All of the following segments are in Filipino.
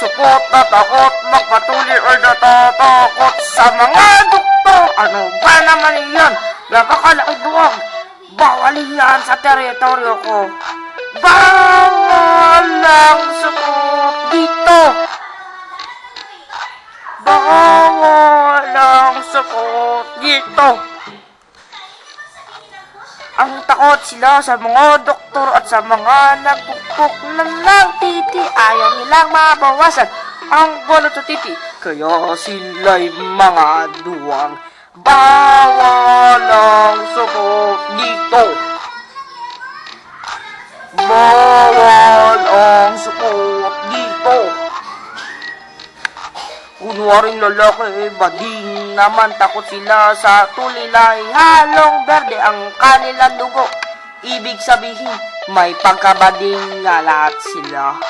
takot na takot magpatuloy or natatakot sa mga doktor. Ano ba naman yan? Napakalaki duwag. Bawal yan sa teritoryo ko. Bawal ang sukot dito. Bawal ang sukot dito. Ang takot sila sa mga doktor at sa mga nagpukpok na ng titi. Ayaw nilang mabawasan ang bolot sa titi. Kaya sila'y mga duwang. Bawal ang sukot dito. Kunwaring lalaki, bading naman takot sila sa tulilay halong berde ang kanilang dugo. Ibig sabihin, may pagkabading nga lahat sila.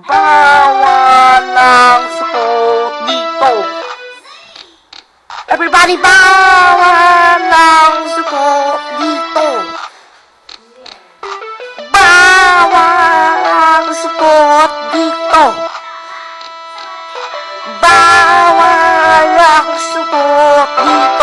Bawal ang sukot dito. Everybody, bawal Oh!